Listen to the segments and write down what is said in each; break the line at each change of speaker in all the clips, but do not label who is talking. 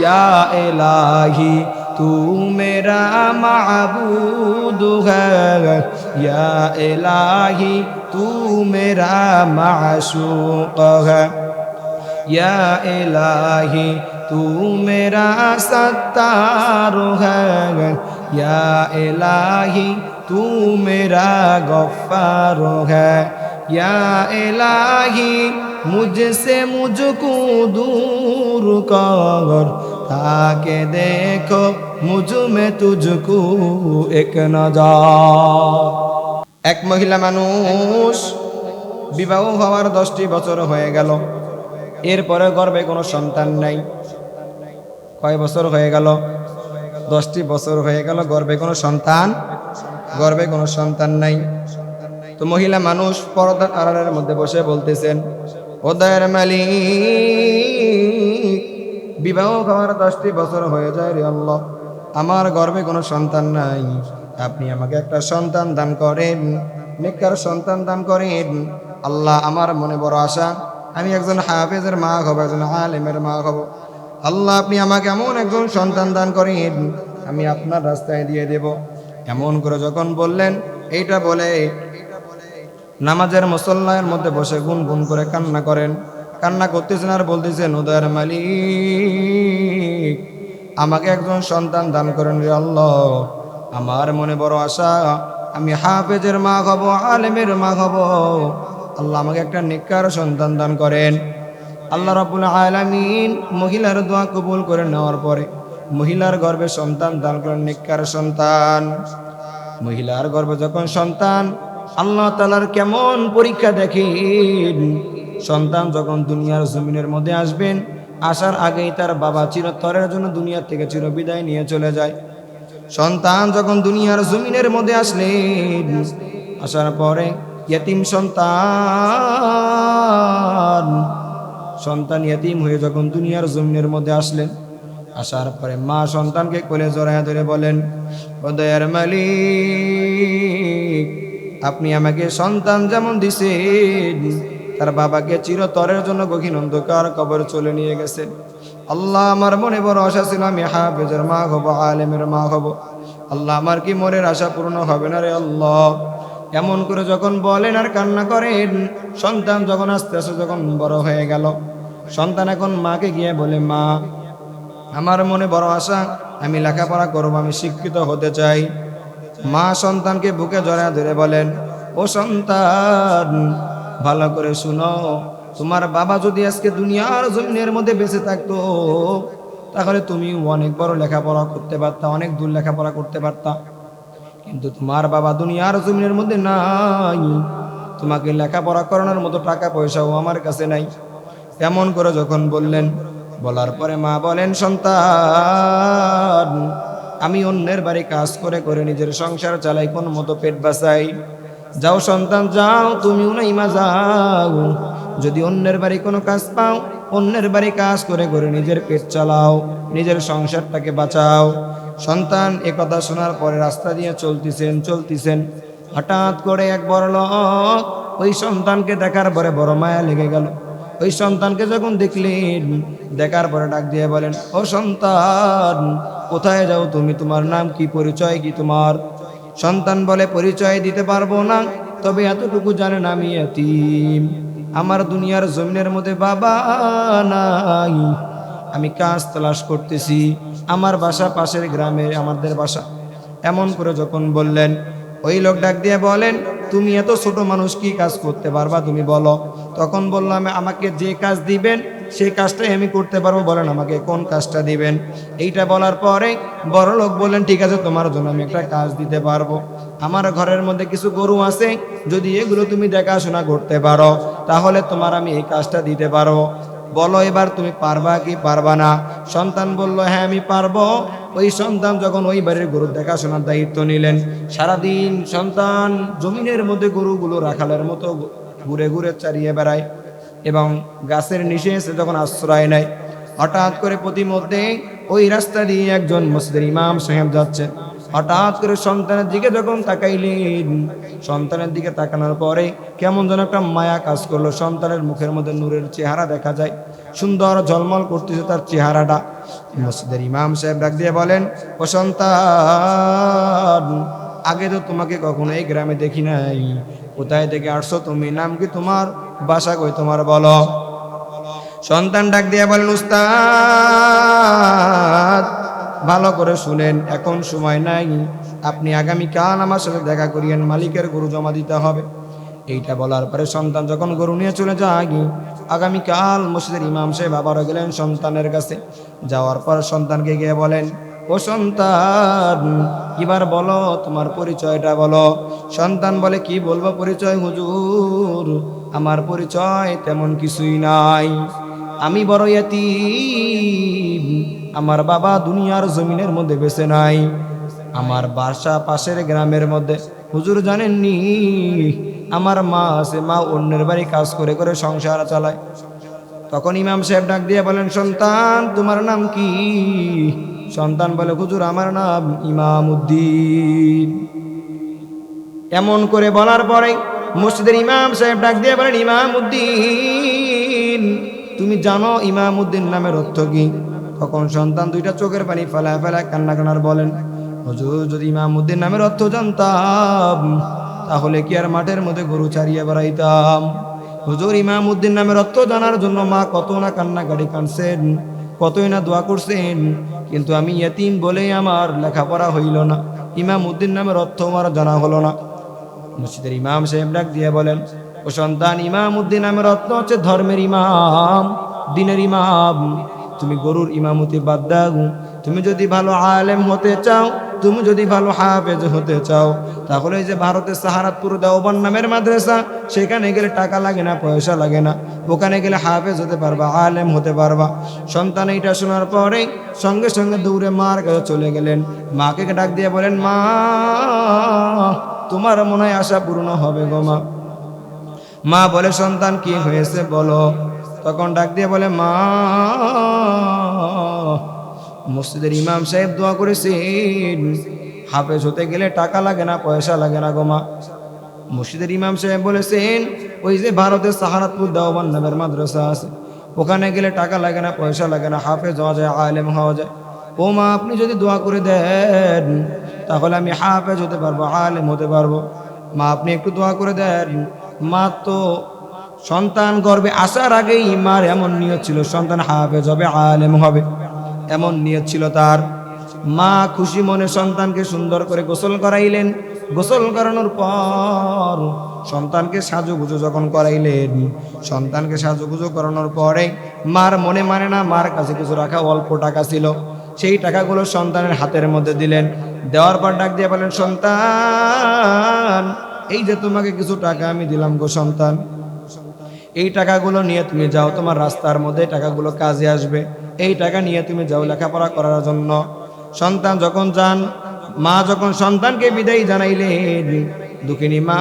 या इलाही, तू मेरा माबूद है। या इलाही, तू मेरा माशूक है। या इलाही, तू मेरा सत्तार है। या इलाही, तू मेरा गफ्फार है। या इलाही মুঝসে মুঝকু দূর কর, তাকে দেখো মুঝুমে তুঝকু এক নজর। এক মহিলা মানুষ বিবাহ হওয়ার দশটি বছর হয়ে গেল। এরপরে গর্বে কোনো সন্তান নাই। কয় বছর হয়ে গেল? দশটি বছর হয়ে গেল গর্বে কোনো সন্তান গর্বে কোনো সন্তান নাই। তো মহিলা মানুষ পর্দার আড়ালের মধ্যে বসে বলতেছেন ও দয়ার মালিক, বিবাহ হওয়ার দশটি বছর হয়ে যায় রে আল্লাহ। আমার গর্ভে কোনো সন্তান নাই। আপনি আমাকে একটা সন্তান দান করেন, নেককার সন্তান দান করেন। আল্লাহ আমার মনে বড় আশা, আমি একজন হাফেজের মা হব, একজন আলেমের মা হব। আল্লাহ, আপনি আমাকে এমন একজন সন্তান দান করেন, আমি আপনার রাস্তায় দিয়ে দেব। এমন করে যখন বললেন, এইটা বলে নামাজের মুসল্লায়ের মধ্যে বসে গুন গুন করে কান্না করেন। কান্না করতেছেন আর বলতেছেন, উদয়ের মালিক, আমাকে একজন সন্তান দান করেন রে আল্লাহ। আমার মনে বড় আশা, আমি হাফেজের মা হব, আলেমের মা হব। আল্লাহ আমাকে একটা নিকার সন্তান দান করেন। আল্লাহ রাবুল আলামিন মহিলার দোয়া কবুল করে নেওয়ার পরে মহিলার গর্ভে সন্তান দান করেন নিকার সন্তান। মহিলার গর্ভে যখন সন্তান আল্লাহ তালার কেমন পরীক্ষা দেখেন? সন্তান যখন দুনিয়ার জমিনের মধ্যে আসবেন, আসার আগেই তার বাবা চিরতরের জন্য দুনিয়া থেকে চির বিদায় নিয়ে চলে যায়। সন্তান যখন দুনিয়ার জমিনের মধ্যে আসলেন, আসার পরে ইয়তিম সন্তান সন্তান ইয়তিম হয়ে যখন দুনিয়ার জমিনের মধ্যে আসলেন, আসার পরে মা সন্তানকে কোলে জড়ায় ধরে বলেন, ও দয়ার মালিক আপনি আমাকে সন্তান যেমন দিছেন, তার বাবাকে চিরতরের জন্য গহীন অন্ধকার কবর চলে নিয়ে গেছেন আল্লাহ আমার মনে বড় আশা ছিল, আমি হাফেজের মা হব, আলেমের মা হব। আল্লাহ আমার কি মনের আশা পূর্ণ হবে না রে আল্লাহ? এমন করে যখন বলেন আর কান্না করেন, সন্তান যখন আস্তে আস্তে যখন বড় হয়ে গেল, সন্তান এখন মাকে গিয়ে বলে, মা, আমার মনে বড় আশা, আমি লেখাপড়া করব, আমি শিক্ষিত হতে চাই। মা সন্তানকে বুকে জড়া ধরে বলেন, ও সন্তান, ভালো করে শুনো, তোমার বাবা যদি আজকে দুনিয়ার জমিনের মধ্যে বেঁচে থাকতো, তাহলে তুমি অনেক বড় লেখাপড়া করতে পারতা, অনেক দূর লেখাপড়া করতে পারতা। কিন্তু তোমার বাবা দুনিয়ার জমিনের মধ্যে নাই, তোমাকে লেখাপড়া করানোর মতো টাকা পয়সাও আমার কাছে নাই। এমন করে যখন বললেন, বলার পরে মা বলেন, সন্তান আমি অন্যের বাড়ি কাজ করে করে নিজের সংসার চালাই, কোন মতো পেট বাঁচাই। যাও সন্তান, যাও, তুমিও নাই মা যাও। যদি অন্যের বাড়ি কোনো কাজ পাও, অন্যের বাড়ি কাজ করে করে নিজের পেট চালাও, নিজের সংসারটাকে বাঁচাও। সন্তান একথা শোনার পরে রাস্তা দিয়ে চলতেছেন চলতেছেন। হঠাৎ করে এক বড় লোক ওই সন্তানকে দেখার পরে বড় মায়া লেগে গেল। ওই সন্তানকে যখন দেখলেন, দেখার পরে ডাক দিয়ে বলেন, ও সন্তান, কোথায় যাও তুমি? তোমার নাম কি? পরিচয় কি তোমার? সন্তান বলে, পরিচয় দিতে পারব না, তবে এতটুকু জানেন আমি এতিম। আমার দুনিয়ার জমিনের মধ্যে বাবা নাই। আমি কাজ তালাশ করতেছি। আমার বাসা পাশের গ্রামে, আমাদের বাসা। এমন করে যখন বললেন, ওই লোক ডাক দিয়ে বলেন, তুমি এত ছোট মানুষ, কি কাজ করতে পারবা তুমি বলো? তখন বললাম, আমাকে যে কাজ দিবেন সেই কাজটাই আমি করতে পারব। বলেন আমাকে, কোন কাজটা দিবেন? এইটা বলার পরে বড় লোক বললেন, ঠিক আছে, তোমার জন্য আমি একটা কাজ দিতে পারব। আমার ঘরের মধ্যে কিছু গরু আছে, যদি এগুলো তুমি দেখাশোনা করতে পারো, তাহলে তোমার আমি এই কাজটা দিতে পারব। বলো এবার তুমি পারবা কি পারবা না? সন্তান বলল হ্যাঁ আমি পারব। ওই সন্তান যখন ওই বাড়ির গরুর দেখাশোনার দায়িত্ব নিলেন, সারাদিন সন্তান জমিনের মধ্যে গরুগুলো রাখালের মতো ঘুরে ঘুরে চারিয়ে বেড়ায় এবং গাছের নিচে এসে যখন আশ্রয় নেয়, হঠাৎ করে প্রতিমধ্যে ওই রাস্তা দিয়ে একজন মসজিদের ইমাম সাহেব যাচ্ছে। হঠাৎ করে সন্তানের দিকে যখন তাকাইলেন, সন্তানের দিকে তাকানোর পরে কেমন যেন একটা মায়া কাজ করল। সন্তানের মুখের মধ্যে নূরের চেহারা দেখা যায়, সুন্দর ঝলমল করতেছে তার চেহারাটা। মসজিদের ইমাম সাহেব ডাক দিয়ে বলেন, ও সন্তান, আগে তো তোমাকে কখনো এই গ্রামে দেখি নাই। কোথায় থেকে আসছো তুমি? নাম কি তোমার? বাসা কই? তোমার বলো। সন্তান ডাক দিয়ে বলেন উস্তাদ, ভালো করে শুনেন, এখন সময় নাই। আপনি আগামীকাল আমার সাথে দেখা করিয়েন, মালিকের গরু জমা দিতে হবে। এইটা বলার পরে সন্তান যখন গরু নিয়ে চলে যায়, আগামীকাল মসজিদের ইমাম সাহেব আবারও গেলেন সন্তানের কাছে। যাওয়ার পর সন্তানকে গিয়ে বলেন ও সন্তান, এবার বলো তোমার পরিচয়টা বলো। সন্তান বলে, কি বলব পরিচয় হুজুর? আমার পরিচয় তেমন কিছুই নাই। আমি বড় ইয়াতিম, আমার বাবা দুনিয়ার জমিনের মধ্যে বেঁচে নাই। আমার বাসা পাশের গ্রামের মধ্যে, হুজুর জানেননি? আমার মা আছে, মা অন্যের বাড়ি কাজ করে করে সংসার চালায়। তখন ইমাম সাহেব ডাক দিয়ে বলেন, সন্তান, তোমার নাম কি? সন্তান বলে, হুজুর, আমার নাম ইমাম উদ্দিন এমন করে বলার পরে মসজিদের ইমাম সাহেব ডাক দিয়ে বলেন ইমাম উদ্দিন তুমি জানো ইমাম উদ্দিন নামের অর্থ কি? তখন সন্তান দুইটা চোখের পানি ফেলা ফেলা কান্না কান্নার বলেন, হুজুর, যদি ইমাম উদ্দিন নামের অর্থ জানতাম, তাহলে কি আর মাঠের মধ্যে গরু ছাড়িয়ে বেড়াইতাম? হুজুর ইমাম উদ্দিন নামের অর্থ জানার জন্য মা কত না কান্নাকাটি কানছেন কতই না দোয়া করছেন কিন্তু আমি ইয়তিম বলেই আমার লেখাপড়া হইল না। ইমাম উদ্দিন নামের অর্থ আমার জানা হলো না। মসজিদের ইমাম সাহেব ডাক দিয়ে বলেন, ও সন্তান ইমাম উদ্দিন নামের অর্থ হচ্ছে ধর্মের ইমাম, দিনের ইমাম। তুমি গরুর ইমামতি বাদ দাও। তুমি যদি ভালো আলেম হতে চাও তুমি যদি ভালো হাফেজ হতে চাও, তাহলে এই যে ভারতের সাহারাতপুর দেওবান নামের মাদ্রাসা, সেখানে গেলে টাকা লাগে না, পয়সা লাগে না। ওখানে গেলে হাফেজ হতে পারবা, আলেম হতে পারবা। সন্তান এইটা শোনার পরে সঙ্গে সঙ্গে দৌড়ে মার কাছে চলে গেলেন। মাকে ডাক দিয়ে বলেন, মা, তোমার মনে হয় আশা পূর্ণ হবে গো মা। মা বলে, সন্তান, কি হয়েছে বলো? তখন ডাক দিয়ে বলে, মা মসজিদের ইমাম সাহেব দোয়া করেছেন, হাফেজ হতে গেলে টাকা লাগে না, পয়সা লাগে না গো মা। মসজিদের ইমাম সাহেব বলেছেন, ওই যে ভারতের সাহারাতপুর দেওয়ান নামের মাদ্রাসা আছে, ওখানে গেলে টাকা লাগে না, পয়সা লাগে না, হাফেজ হওয়া যায়, আলেম হওয়া যায়। ও মা, আপনি যদি দোয়া করে দেন, তাহলে আমি হাফেজ হতে পারব, আলেম হতে পারব। মা, আপনি একটু দোয়া করে দেন। মা, তো সন্তান গর্বে আসার আগেই মার এমন নিয়ত ছিল, সন্তান হাফেজ হবে, আলেম হবে। এমন নিয়ত ছিল তার। মা খুশি মনে সন্তানকে সুন্দর করে গোসল করাইলেন। গোসল করানোর পর সন্তানকে সাজুগুজু যখন করাইলেন, সন্তানকে সাজুগুজু করানোর পরে মার মনে মানে না মার কাছে কিছু রাখা অল্প টাকা ছিল। সেই টাকাগুলো সন্তানের হাতের মধ্যে দিলেন। দেওয়ার পর ডাক দিয়ে বলেন সন্তান, এই যে তোমাকে কিছু টাকা আমি দিলাম গো সন্তান। এই টাকাগুলো নিয়ে তুমি যাও, তোমার রাস্তার মধ্যে টাকাগুলো কাজে আসবে। এই টাকা নিয়ে তুমি যাও লেখাপড়া করার জন্য। সন্তান যখন যান, মা যখন সন্তানকে বিদায় জানাইলেন, দুঃখিনী মা,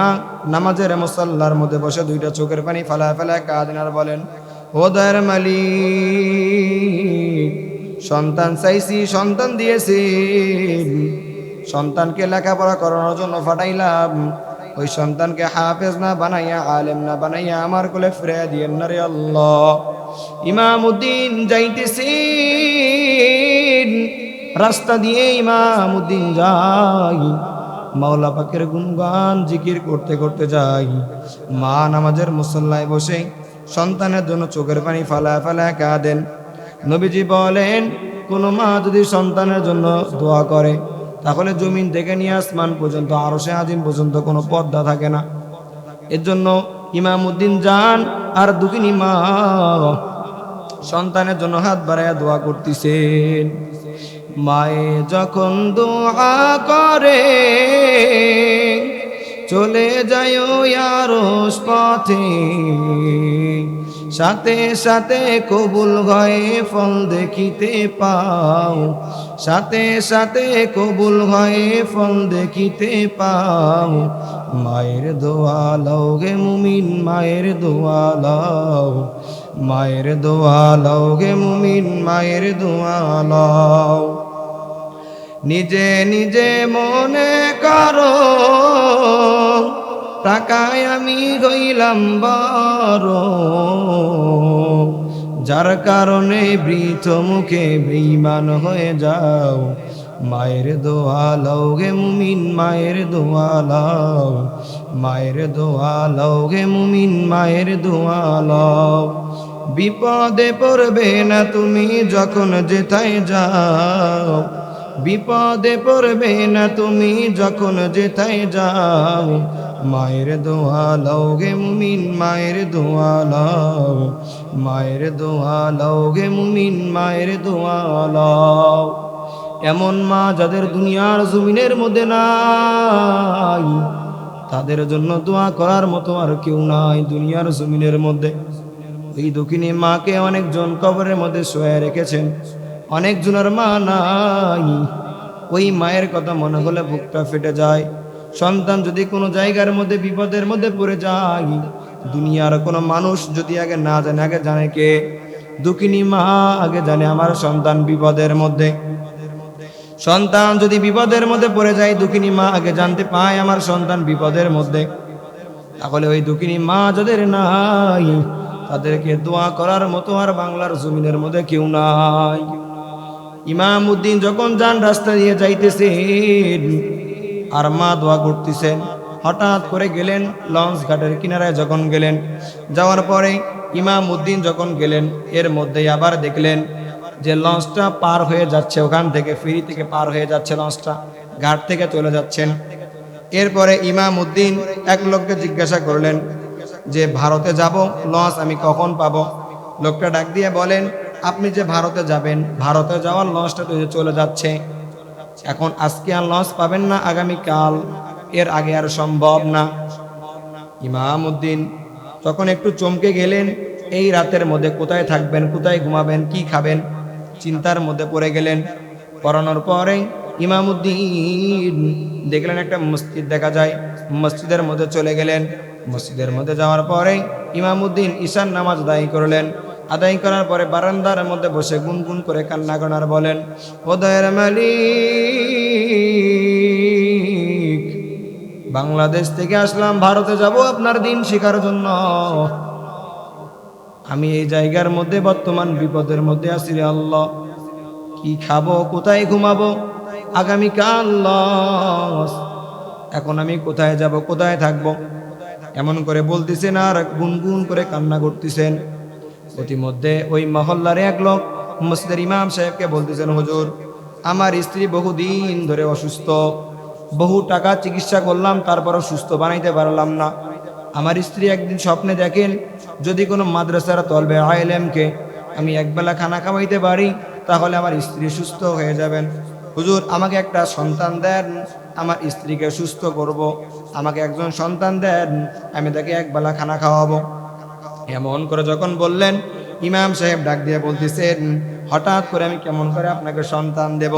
নামাজের মুসল্লার মধ্যে বসে দুইটা চোখের পানি ফেলা ফেলা কাঁদেন আর বলেন, ও দয়ের মালিক, সন্তান চাইছি, সন্তান দিয়েছি। সন্তানকে লেখাপড়া করানোর জন্য ফাটাইলাম। ওই সন্তানকে হাফেজ না বানাইয়া, আলেম না বানাইয়া আমার কোলে ফিরে দিয়েন না রে আল্লাহ। ইমাম উদ্দিন যাইতেছি রাস্তা দিয়ে ইমাম উদ্দিন যাই মাওলা পাকের গুনগান জিকির করতে করতে যাই মা নামাজের মুসল্লায় বসে সন্তানের জন্য চোখের পানি ফালা ফালা কাঁদেন। নবীজি বলেন, কোনো মা যদি সন্তানের জন্য দোয়া করে, তাহলে জমিন থেকে নিয়ে আসমান পর্যন্ত আরও সে আজিম পর্যন্ত কোনো পর্দা থাকে না। এর জন্য ইমাম উদ্দিন যান আর দুগিনী মা। সন্তানের জন্য হাত বাড়াইয়া দোয়া করতেছেন। মায়ে যখন দোয়া করে, চলে যায় আরস পথে। সাথে সাথে কবুল হয়ে ফল দেখিতে পাও। সাথে সাথে কবুল হয়ে ফল দেখিতে পাও। মায়ের দোয়া লও গে মুমিন, মায়ের দোয়া লও। মায়ের দোয়া লও গে মুমিন, মায়ের দোয়া লও। নিজে নিজে মনে করো টাকায় আমি হইলাম বড় যার কারণে বৃথ মুখে বেঈমান হয়ে যাও। মায়ের দোয়া লও গে মুমিন, মায়ের দোয়া লও। মায়ের দোয়া লও গে মুমিন, মায়ের দোয়া লও। বিপদে পড়বে না তুমি যখন যেথায় যাও। বিপদে পড়বে না তুমি যখন যেথায় যাও। মায়ের দোয়া লও গে মুমিন, মায়ের দোয়া লও। মায়ের দোয়া লও গে মুমিন, মায়ের দোয়া লও। এমন মা যাদের দুনিয়ার জমিনের মধ্যে নাই, তাদের জন্য দোয়া করার মতো আর কেউ নাই দুনিয়ার জমিনের মধ্যে। এই দক্ষিণী মাকে অনেকজন কবরের মধ্যে শোয়া রেখেছেন, অনেকজনের মা নাই। ওই মায়ের কথা মনে হলে বুকটা ফেটে যায়। সন্তান যদি কোনো জায়গার মধ্যে, বিপদের মধ্যে পড়ে যায়, দুনিয়ার কোনো মানুষ যদি আগে না জানে, আগে জানে কে? দুঃখিনী মা, আগে জানে আমার সন্তান বিপদের মধ্যে। সন্তান যদি বিপদের মধ্যে পড়ে যায়, দুঃখিনী মা আগে জানতে পায় আমার সন্তান বিপদের মধ্যে। তাহলে ওই দুঃখিনী মা যাদের নাই, তাদেরকে দোয়া করার মতো আর বাংলার জমিনের মধ্যে কেউ নাই। ইমাম উদ্দিন যখন যান রাস্তা দিয়ে যাইতেছেন আর মা দোয়া করতেছেন হঠাৎ করে গেলেন লঞ্চ ঘাটের কিনারায় যখন গেলেন, যাওয়ার পরে ইমাম উদ্দিন যখন গেলেন, এর মধ্যেই আবার দেখলেন যে লঞ্চটা পার হয়ে যাচ্ছে, ওখান থেকে ফেরি থেকে পার হয়ে যাচ্ছে লঞ্চটা, ঘাট থেকে চলে যাচ্ছেন। এরপরে ইমাম উদ্দিন এক লোককে জিজ্ঞাসা করলেন যে, ভারতে যাব? লঞ্চ আমি কখন পাব? লোকটা ডাক দিয়ে বলেন, আপনি যে ভারতে যাবেন, ভারতে যাওয়ার লঞ্চটা তো চলে যাচ্ছে। এখন আজকে আর লঞ্চ পাবেন না আগামীকাল। এর আগে আর সম্ভব না। ইমাম উদ্দিন তখন একটু চমকে গেলেন, এই রাতের মধ্যে কোথায় থাকবেন, কোথায় ঘুমাবেন, কি খাবেন, চিন্তার মধ্যে পড়ে গেলেন। পড়ানোর পরে ইমাম উদ্দিন দেখলেন একটা মসজিদ দেখা যায়, মসজিদের মধ্যে চলে গেলেন। মসজিদের মধ্যে যাওয়ার পরে ইমাম উদ্দিন ঈশান নামাজ আদায় করলেন। আদায় করার পরে বারান্দার মধ্যে বসে গুনগুন করে কান্না করার বলেন, ওদয়ের মালিক, বাংলাদেশ থেকে আসলাম, ভারতে যাব আপনার দিন শিখার জন্য। আমি এই জায়গার মধ্যে, বর্তমান বিপদের মধ্যে আছি রে আল্লাহ। কি খাব, কোথায় ঘুমাবো? আগামীকাল এখন আমি কোথায় যাব, কোথায় থাকব? এমন করে বলতেছেন আর গুনগুন করে কান্না করতেছেন। প্রতিমধ্যে ওই মহল্লার এক লোক মসজিদের ইমাম সাহেবকে বলতেছেন, হুজুর, আমার স্ত্রী বহুদিন ধরে অসুস্থ। বহু টাকা চিকিৎসা করলাম, তারপরও সুস্থ বানাইতে পারলাম না। আমার স্ত্রী একদিন স্বপ্নে দেখেন, যদি কোনো মাদ্রাসার তলবে আইলেমকে আমি একবেলা খানা খাওয়াইতে পারি, তাহলে আমার স্ত্রী সুস্থ হয়ে যাবেন। হুজুর, আমাকে একটা সন্তান দেন, আমার স্ত্রীকে সুস্থ করব। আমাকে একজন সন্তান দেন, আমি তাকে একবেলা খানা খাওয়াবো। এমন করে যখন বললেন, ইমাম সাহেব ডাক দিয়ে বলতেছেন, হঠাৎ করে আমি কেমন করে আপনাকে সন্তান দেব?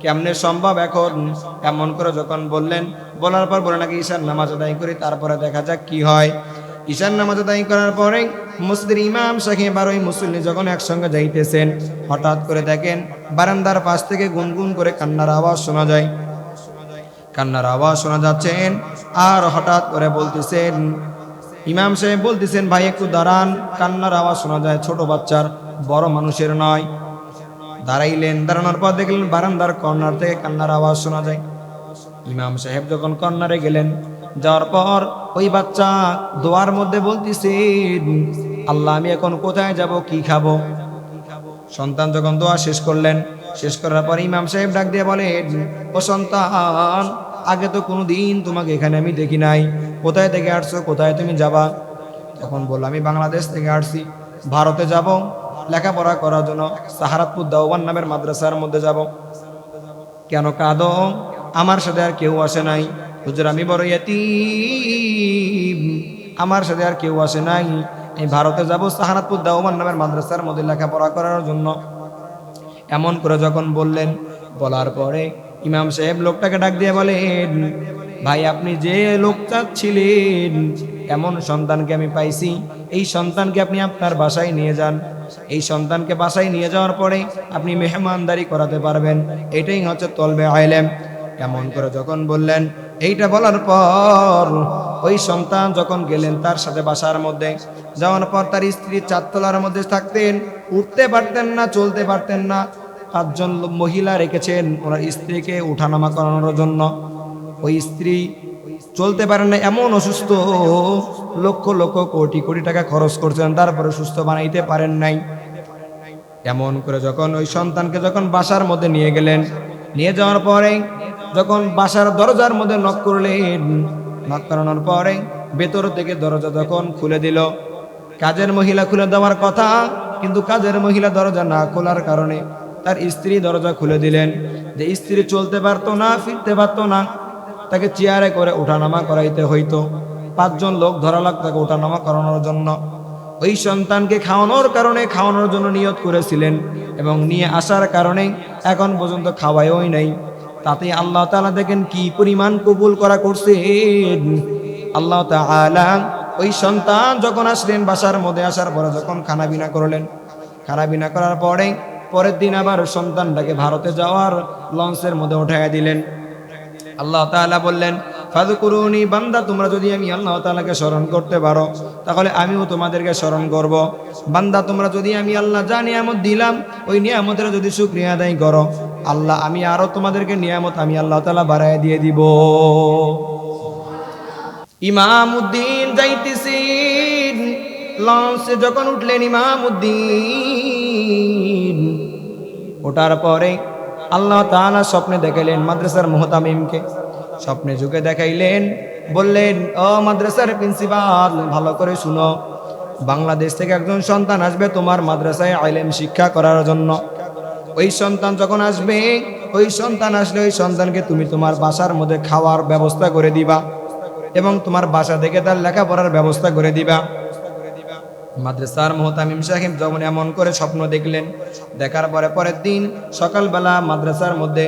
কেমনে সম্ভব এখন? এমন করে যখন বললেন, বলার পর বলে নাকি ঈশান নামাজ আদায় করি, তারপরে দেখা যাক কি হয়। ঈশান নামাজ আদায় করার পরে মসজিদের ইমাম সাহেব আর ওই মুসল্লি যখন একসঙ্গে যাইতেছেন, হঠাৎ করে দেখেন বারান্দার পাশ থেকে গুনগুন করে কান্নার আওয়াজ শোনা যায়। কান্নার আওয়াজ শোনা যাচ্ছেন আর হঠাৎ করে বলতেছেন ইমাম সাহেব বলতেছেন, ভাই, একটু দাঁড়ান। কান্নার আওয়াজ শোনা যায়, ছোট বাচ্চার, বড় মানুষের নয়। দাঁড়াইলেন, দাঁড়ানোর পর দেখলেন বারান্দার কর্নার থেকে কান্নার আওয়াজ শোনা যায়। ইমাম সাহেব যখন কর্নারে গেলেন, যাওয়ার পর ওই বাচ্চা দোয়ার মধ্যে বলতেছে, আল্লাহ, আমি এখন কোথায় যাব, কি খাব? সন্তান যখন দোয়া শেষ করলেন, শেষ করার পর ইমাম সাহেব ডাক দিয়ে বলেন, ও সন্তান, আগে তো কোনো দিন তোমাকে এখানে আমি দেখি নাই। কোথায় থেকে আসছো, কোথায় তুমি যাবা? তখন বলল আমি বাংলাদেশ থেকে আসছি, ভারতে যাব, লেখাপড়া করার জন্য সাহারাতপুর দাওয়ান নামের মাদ্রাসার মধ্যে যাব। কেন কাঁদো? আমার সাথে আর কেউ আসে নাই। হুজুর, আমি বড় ইয়াতিম। আমার সাথে আর কেউ আসে নাই। আমি ভারতে যাব সাহারাতপুর দাওয়ান নামের মাদ্রাসার মধ্যে লেখাপড়া করার জন্য। এমন করে যখন বললেন, বলার পরে ইমাম সাহেব লোকটাকে ডাক দিয়ে বলেন ভাই, আপনি যে লোক চাচ্ছিলেন, এমন সন্তানকে আমি পাইছি। এই সন্তানকে আপনি আপনার বাসায় নিয়ে যান। এই সন্তানকে বাসায় নিয়ে যাওয়ার পরে আপনি মেহমানদারি করাতে পারবেন। এটাই হচ্ছে তলবে আইলেম। এমন করে যখন বললেন, এইটা বলার পর ওই সন্তান যখন গেলেন তার সাথে বাসার মধ্যে, যাওয়ার পর তার স্ত্রী চারতলার মধ্যে থাকতেন, উঠতে পারতেন না, চলতে পারতেন না। পাঁচজন মহিলা রেখেছেন ওনার স্ত্রীকে উঠানামা করানোর জন্য। ওই স্ত্রী চলতে পারেন না, এমন অসুস্থ। লক্ষ লক্ষ কোটি কোটি টাকা খরচ করছেন, তারপরে সুস্থ বানাইতে পারেন নাই। এমন করে যখন ওই সন্তানকে যখন বাসার মধ্যে নিয়ে গেলেন, নিয়ে যাওয়ার পরে যখন বাসার দরজার মধ্যে নক করলেন নক করানোর পরে ভেতর থেকে দরজা যখন খুলে দিল, কাজের মহিলা খুলে দেওয়ার কথা, কিন্তু কাজের মহিলা দরজা না খোলার কারণে তার স্ত্রী দরজা খুলে দিলেন। যে স্ত্রী চলতে পারতো না, ফিরতে পারতো না তাকে চেয়ারে করে ওঠানামা করাইতে হইতো। পাঁচজন লোক ধরা লাগতো তাকে ওঠানামা করানোর জন্য। ওই সন্তানকে খাওয়ানোর কারণে খাওয়ানোর জন্য নিয়ত করেছিলেন এবং নিয়ে আসার কারণে এখন পর্যন্ত খাওয়ায়ই নাই। তাতে আল্লাহ তালা দেখেন কি পরিমাণ কবুল করা করছেন। আল্লাহ ওই সন্তান যখন আসলেন, বাসার মধ্যে আসার পরে যখন খানা বিনা করলেন খানা বিনা করার পরে পরের দিন আবার সন্তানটাকে ভারতে যাওয়ার লঞ্চের মধ্যে উঠাইয়া দিলেন। আল্লাহ তালা বললেন ফাদকুরুনি বান্দা, তোমরা যদি আমি আল্লাহ তালাকে স্মরণ করতে পারো, তাহলে আমিও তোমাদেরকে স্মরণ করব। বান্দা, তোমরা যদি আমি আল্লাহ যা নিয়ামত দিলাম, ওই নিয়ামতের যদি শুকরিয়া আদায় করো, আল্লাহ, আমি আরও তোমাদেরকে নিয়ামত আমি আল্লাহ তালা বাড়ায় দিয়ে দিব। ইমাম উদ্দিন যাইতেছেন। লঞ্চে যখন উঠলেন ইমাম উদ্দিন ওঠার পরে আল্লাহ তাআলা স্বপ্নে দেখাইলেন মাদ্রাসার মোহতামিমকে। স্বপ্নে যুগে দেখাইলেন, বললেন, ও মাদ্রাসার প্রিন্সিপাল, ভালো করে শুনো। বাংলাদেশ থেকে একজন সন্তান আসবে তোমার মাদ্রাসায় আইলেম শিক্ষা করার জন্য। ওই সন্তান যখন আসবে, ওই সন্তান আসলে ওই সন্তানকে তুমি তোমার বাসার মধ্যে খাওয়ার ব্যবস্থা করে দিবা এবং তোমার বাসা থেকে তার লেখাপড়ার ব্যবস্থা করে দিবা। মাদ্রাসার মোহতামিম সাহেব যখন এমন করে স্বপ্ন দেখলেন, দেখার পরে পরের দিন সকালবেলা মাদ্রাসার মধ্যে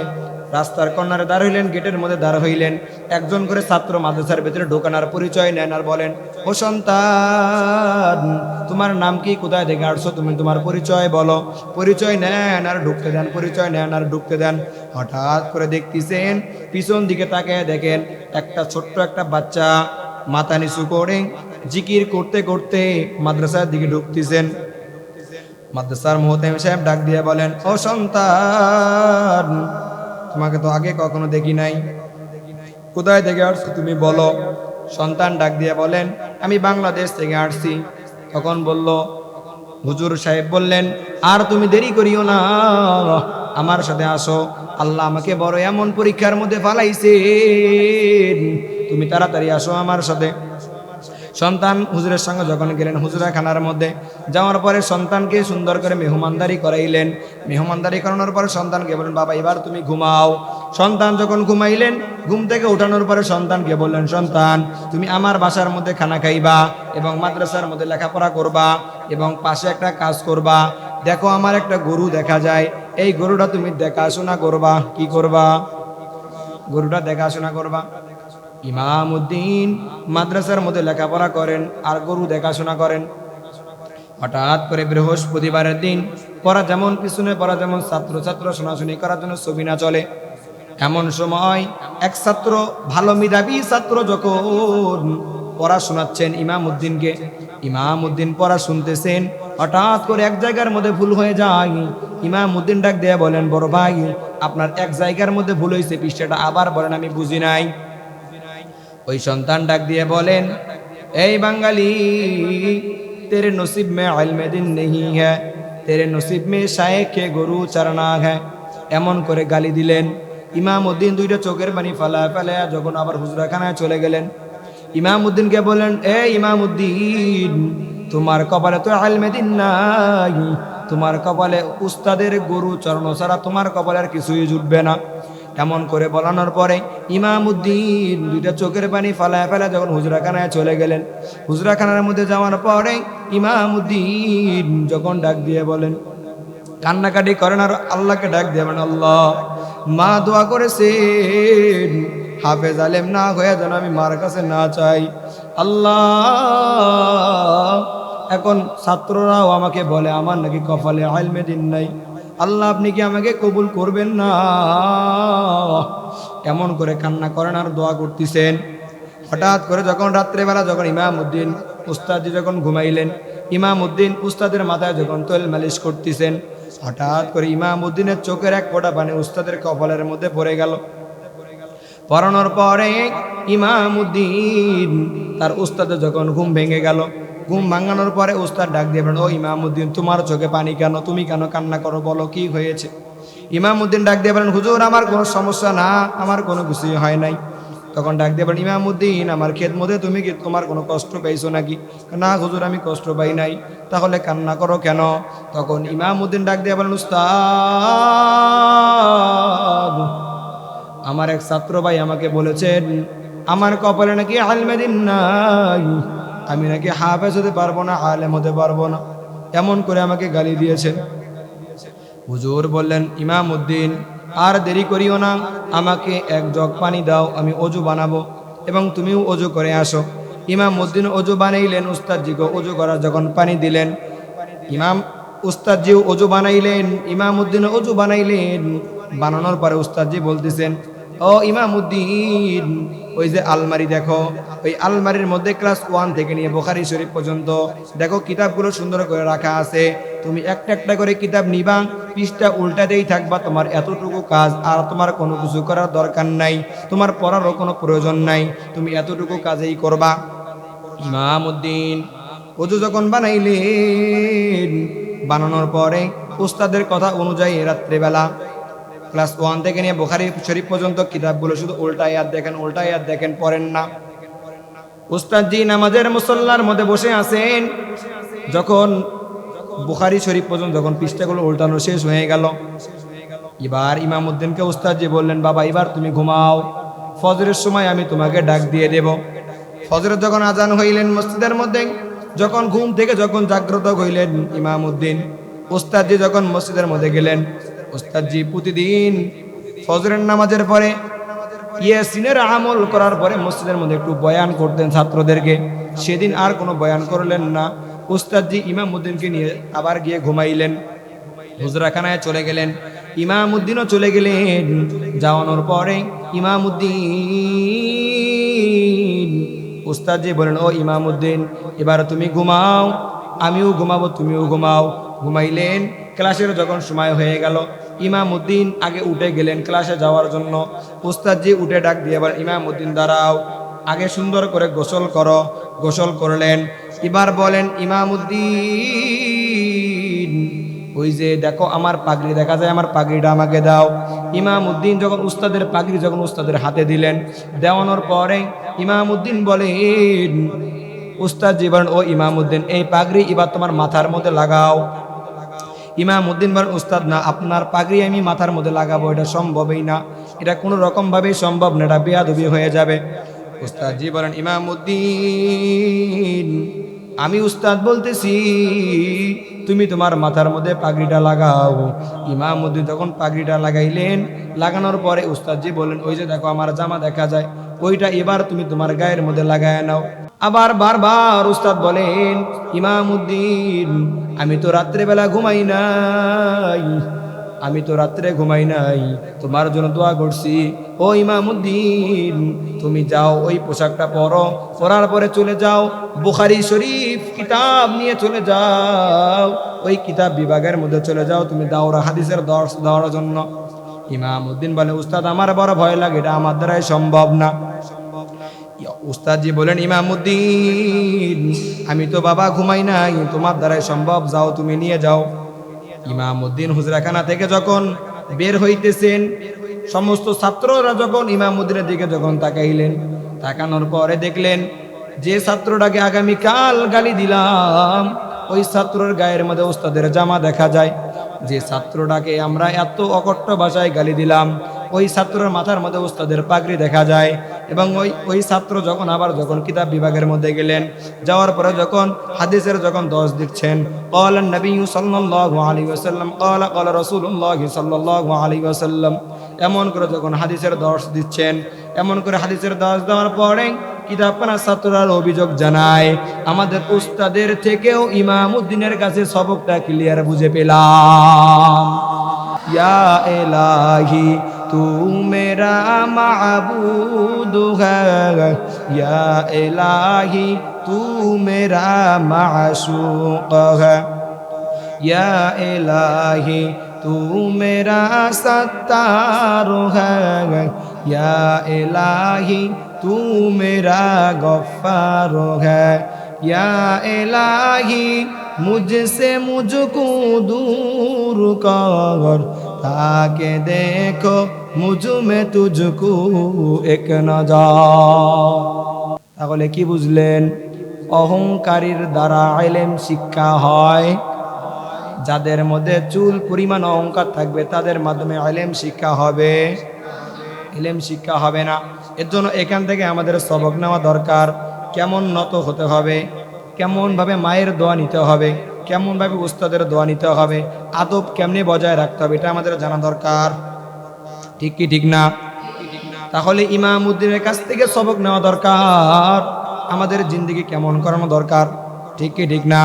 রাস্তার কর্নারে দাঁড় হইলেন, গেটের মধ্যে দাঁড় হইলেন। একজন করে ছাত্র মাদ্রাসার ভিতরে ঢোকানোর পরিচয় নেন আর বলেন, ও সন্তান, তোমার নাম কি? কোথায় থেকে আসছো? তুমি তোমার পরিচয় বলো। পরিচয় নেন আর ঢুকতে দেন, পরিচয় নেন আর ঢুকতে দেন। হঠাৎ করে দেখতেছেন, পিছন দিকে তাকে দেখেন একটা ছোট্ট একটা বাচ্চা মাথা নিচু করে জিকির করতে করতে মাদ্রাসার দিকে ঢুকতেছেন। মাদ্রাসার মোহতাইম সাহেব ডাক দিয়ে বলেন, ও সন্তান, তোমাকে তো আগে কখনো দেখি নাই। কোথায় থেকে আসছো তুমি বলো? সন্তান ডাক দিয়ে বলেন, আমি বাংলাদেশ থেকে আসছি। তখন বলল, হুজুর সাহেব বললেন, আর তুমি দেরি করিও না, আমার সাথে আসো। আল্লাহ আমাকে বড় এমন পরীক্ষার মধ্যে ফালাইছে তুমি তাড়াতাড়ি আসো আমার সাথে। সন্তান হুজুরের সঙ্গে যখন গেলেন হুজুরা খানার মধ্যে, যাওয়ার পরে সন্তানকে সুন্দর করে মেহমানদারি করাইলেন। মেহমানদারি করানোর পরে সন্তানকে বললেন, বাবা, এবার তুমি ঘুমাও। সন্তান যখন ঘুমাইলেন, ঘুম থেকে উঠানোর পরে সন্তানকে বললেন, সন্তান, তুমি আমার বাসার মধ্যে খানা খাইবা এবং মাদ্রাসার মধ্যে লেখাপড়া করবা এবং পাশে একটা কাজ করবা। দেখো, আমার একটা গরু দেখা যায়। এই গরুটা তুমি দেখাশোনা করবা, কি করবা? গরুটা দেখাশোনা করবা? ইমাম উদ্দিন মাদ্রাসার মধ্যে লেখাপড়া করেন আর গরু দেখাশোনা করেন। হঠাৎ করে বৃহস্পতিবারের দিন পড়া যেমন পিছনে, পড়া যেমন ছাত্র ছাত্র শোনাশুনি করার জন্য ছবি না চলে। এমন সময় এক ছাত্র, ভালো মিদাবি ছাত্র যখন পড়া শোনাচ্ছেন ইমাম উদ্দিনকে ইমাম উদ্দিন পড়া শুনতেছেন, হঠাৎ করে এক জায়গার মধ্যে ভুল হয়ে যায়। ইমাম উদ্দিন ডাক দিয়ে বলেন, বড় ভাই, আপনার এক জায়গার মধ্যে ভুল হয়েছে, পৃষ্ঠাটা আবার বলেন, আমি বুঝি নাই। ওই সন্তান ডাক দিয়ে বলেন, এই বাঙালি, তেরে নসিব মে আলমে দিন নেহি হ্যাঁ তেরে নসিব মে শায়েখে গরু চারনা হ্যাঁ। এমন করে গালি দিলেন। ইমাম উদ্দিন দুইটা চোখের পানি ফালা ফেলা যখন আবার হুজরাখানায় চলে গেলেন ইমাম উদ্দিনকে বলেন এ ইমাম উদ্দিন তোমার কপালে তো আলমেদিন নাই, তোমার কপালে উস্তাদের গরু চরণ ছাড়া তোমার কপালে আর কিছুই জুটবে না। এমন করে বলানোর পরে ইমাম উদ্দিন দুইটা চোখের পানি ফালায় ফেলা যখন হুজরাখানায় চলে গেলেন। হুজরাখানার মধ্যে যাওয়ার পরে ইমাম উদ্দিন যখন ডাক দিয়ে বলেন, কান্নাকাটি করেন আর আল্লাহকে ডাক দিয়ে বলেন, আল্লাহ, মা দোয়া করেছেন। হাফেজ আলেম না হয়ে যেন আমি মার কাছে না চাই। আল্লাহ, এখন ছাত্ররাও আমাকে বলে, আমার নাকি কপালে আলমে দিন নাই। আল্লাহ, আপনি কি আমাকে কবুল করবেন না? এমন করে কান্না করেন আর দোয়া করতেছেন। হঠাৎ করে যখন রাত্রেবেলা যখন ইমাম উদ্দিন উস্তাদি যখন ঘুমাইলেন ইমাম উদ্দিন উস্তাদের মাথায় যখন তৈল মালিশ করতেছেন, হঠাৎ করে ইমাম উদ্দিনের চোখের এক ফোঁটা পানি উস্তাদের কপালের মধ্যে পড়ে গেল। পড়ানোর পরে ইমাম উদ্দিন তার উস্তাদের যখন ঘুম ভেঙে গেল ঘুম ভাঙানোর পরে উস্তাদ ডাক দিয়ে বলেন, ও ইমাম উদ্দিন তোমার চোখে পানি কেন? তুমি কেন কান্না করো? বলো কি হয়েছে? ইমাম উদ্দিন ডাক দিয়ে বলেন হুজুর আমার কোনো সমস্যা না আমার কোনো কিছুই হয় নাই। তখন ডাক দিয়ে বলেন ইমাম উদ্দিন আমার মধ্যে তুমি কি তোমার কোনো কষ্ট পাইছো নাকি? না হুজুর আমি কষ্ট পাই নাই। তাহলে কান্না করো কেন? তখন ইমাম উদ্দিন ডাক দিয়ে বলেন উস্তাদ আমার এক ছাত্র ভাই আমাকে বলেছেন আমার কপালে নাকি আলমেদিন নাই। আমি নাকি হাফেজ হতে পারব না, আলেম হতে পারব না। এমন করে আমাকে গালি দিয়েছেন। হুজুর বললেন ইমাম উদ্দিন আর দেরি করিও না, আমাকে এক জগ পানি দাও, আমি অজু বানাবো এবং তুমিও অজু করে আসো। ইমাম উদ্দিন অজু বানাইলেন, উস্তাদজিকে অজু করার যখন পানি দিলেন, ইমাম, উস্তাদজিও অজু বানাইলেন ইমাম উদ্দিন অজু বানাইলেন। বানানোর পরে উস্তাদজি বলতেছেন, ও ইমাম উদ্দিন ওই যে আলমারি দেখো, ওই আলমারির মধ্যে ক্লাস ওয়ান থেকে নিয়ে বোখারি শরীফ পর্যন্ত। দেখো, কিতাবগুলো সুন্দর করে রাখা আছে। তুমি একটা একটা করে কিতাব নিবা, পৃষ্ঠা উল্টাতেই থাকবা, তোমার এতটুকু কাজ আর তোমার কোনো কিছু করার দরকার নাই, তোমার পড়ারও কোনো প্রয়োজন নাই, তুমি এতটুকু কাজেই করবা। ইমাম উদ্দিন অজু যখন বানাইলেন, বানানোর পরে উস্তাদের কথা অনুযায়ী রাত্রেবেলা ক্লাস ওয়ান থেকে নিয়ে বোখারি শরীফ পর্যন্ত কিতাবগুলো শুধু উল্টা ইয়াদ দেখেন, উল্টা ইয়াদ দেখেন, পড়েন না। উস্তাদজি নামাজের মুসল্লার মধ্যে বসে আছেন। যখন বুখারি শরীফ পর্যন্ত যখন পৃষ্ঠাগুলো উল্টানো শেষ হয়ে গেল, এবার ইমাম উদ্দিনকে উস্তাদজি বললেন, বাবা, এবার তুমি ঘুমাও। ফজরের সময় আমি তোমাকে ডাক দিয়ে দেব। ফজরের যখন আজান হইলেন মসজিদের মধ্যে, যখন ঘুম থেকে যখন জাগ্রত হইলেন ইমাম উদ্দিন উস্তাদজি যখন মসজিদের মধ্যে গেলেন উস্তাদজি প্রতিদিন ফজরের নামাজের পরে ইয়াসিনের আমল করার পরে মসজিদের মধ্যে একটু বয়ান করতেন ছাত্রদেরকে। সেদিন আর কোনো বয়ান করলেন না। উস্তাদজি ইমাম উদ্দিনকে নিয়ে আবার গিয়ে ঘুমাইলেন। হুজরাখানায় চলে গেলেন। ইমাম উদ্দিনও চলে গেলেন। যাওয়ানোর পরে ইমাম উদ্দিন উস্তাদজি বলেন ও ইমাম উদ্দিন এবার তুমি ঘুমাও। আমিও ঘুমাবো, তুমিও ঘুমাও। ঘুমাইলেন। ক্লাসের যখন সময় হয়ে গেল ইমাম উদ্দিন আগে উঠে গেলেন ক্লাসে যাওয়ার জন্য। উস্তাদজি উঠে ডাক দিয়ে এবার ইমাম উদ্দিন দাঁড়াও। আগে সুন্দর করে গোসল করো। গোসল করলেন। এবার বলেন ইমাম উদ্দিন ওই যে দেখো আমার পাগড়ি, দেখা যায় আমার পাগড়িটা আমাকে দাও। ইমাম উদ্দিন যখন উস্তাদের পাগড়ি, যখন উস্তাদের হাতে দিলেন, দেওয়ানোর পরে ইমাম উদ্দিন বলেন উস্তাদ জীবন ও ইমাম উদ্দিন এই পাগড়ি এবার তোমার মাথার মধ্যে লাগাও। ইমাম উদ্দিন বলেন, উস্তাদ, না, আপনার পাগড়ি আমি মাথার মধ্যে লাগাবো, এটা সম্ভবই না। এটা কোনো রকমভাবেই সম্ভব না, এটা বেয়াদবি হয়ে যাবে। উস্তাদ জি বলেন ইমাম উদ্দিন আমি উস্তাদ বলতেছি, তুমি তোমার মাথার মধ্যে পাগড়িটা লাগাও। ইমাম উদ্দিন তখন পাগড়িটা লাগাইলেন। লাগানোর পরে উস্তাদজি বলেন, ওই যে দেখো, আমার জামা দেখা যায়, ওইটা এবার তুমি তোমার গায়ের মধ্যে লাগায় নাও। আবার বারবার উস্তাদ বলেন ইমাম উদ্দিন আমি তো রাত্রেবেলা ঘুমাই নাই। আমি তো রাত্রে ঘুমাই নাই। তোমার জন্য দোয়া করছি। ও ইমামুদ্দিন, তুমি যাও, ওই পোশাকটা পরো। পরার পরে চলে যাও। বুখারি শরীফ কিতাব নিয়ে চলে যাও। ওই কিতাব বিভাগের মধ্যে চলে যাও। তুমি দাওরা হাদিসের দর্শ দেওয়ার জন্য। ইমামুদ্দিন বলে, উস্তাদ, আমার বড় ভয় লাগে। এটা আমার দ্বারাই সম্ভব না। উস্তাদজি বলেন, ইমামুদ্দিন, আমি তো বাবা ঘুমাই নাই, তোমার দ্বারাই সম্ভব, যাও তুমি নিয়ে যাও। ইমামুদ্দিন হুজরাখানা থেকে যখন বের হইতেছেন, সমস্ত ছাত্ররা যখন ইমামুদ্দিনের দিকে যখন তাকাইলেন, তাকানোর পরে দেখলেন, যে ছাত্রটাকে আগামীকাল গালি দিলাম, ওই ছাত্রর গায়ের মধ্যে ওস্তাদের জামা দেখা যায়। যে ছাত্রটাকে আমরা এত অকট্ট ভাষায় গালি দিলাম ওই ছাত্রের মাথার মধ্যে উস্তাদের পাগড়ি দেখা যায় এবং ওই ওই ছাত্র যখন আবার যখন কিতাব বিভাগের মধ্যে গেলেন, যাওয়ার পরে যখন হাদিসের যখন দশ দিচ্ছেন, قال النبي صلى الله عليه وسلم قال قال رسول الله صلى এমন করে যখন হাদিসের দশ দিচ্ছেন, এমন করে হাদিসের দশ দেওয়ার পরে কিতাবখানা ছাত্ররা অভিযোগ জানায়, আমাদের উস্তাদের থেকেও ইমাম উদ্দিনের কাছে সবকটা ক্লিয়ার বুঝে পেলাম। ইয়া এলাহি तू मेरा महबूद है। या इलाही, तू मेरा माशूक है। या इलाही, तू मेरा सत्तार है। या इलाही, तू मेरा गफ्फार है। या इलाही, मुझसे मुझको दूर कर। তাকে দেখো মুজুমে তুজকু এক নজর। তাহলে কি বুঝলেন? অহংকারীর দ্বারা আইলেম শিক্ষা হয়। যাদের মধ্যে চুল, পরিমাণ, অহংকার থাকবে, তাদের মাধ্যমে আইলেম শিক্ষা হবে। এলেম শিক্ষা হবে না। এর জন্য এখান থেকে আমাদের সবক নেওয়া দরকার। কেমন নত হতে হবে? কেমনভাবে মায়ের দোয়া নিতে হবে? কেমনভাবে উস্তাদের দোয়া নিতে হবে, আদব কেমনে বজায় রাখতে হবে, এটা আমাদের জানা দরকার। ঠিক কি, ঠিক না? তাহলে ইমাম উদ্দিনের কাছ থেকে সবক নেওয়া দরকার। আমাদের জিন্দগি কেমন করানো দরকার? ঠিক কি, ঠিক না?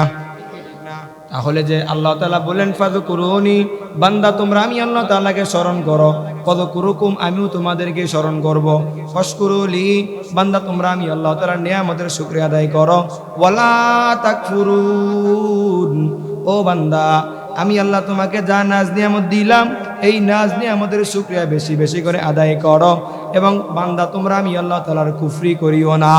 তাহলে যে আল্লাহ তালা বললেন ফাদু কুরুনি বান্দা, তোমরা আমি আল্লাহ তালাকে স্মরণ করো। কদ কুরুকুম, আমিও তোমাদেরকে স্মরণ করব। ফসকুরুলি বান্দা তোমরা আমি আল্লাহ তালার নিয়ামতের শুক্রিয়া আদায় করো। ওয়ালা তাকফুরুন, ও বান্দা, আমি আল্লাহ তোমাকে যা নাজ নিয়ামত দিলাম, এই নাজ নিয়ামতের শুক্রিয়া বেশি বেশি করে আদায় করো। এবং বান্দা তোমরা আমি আল্লাহ তালার কুফরি করিও না।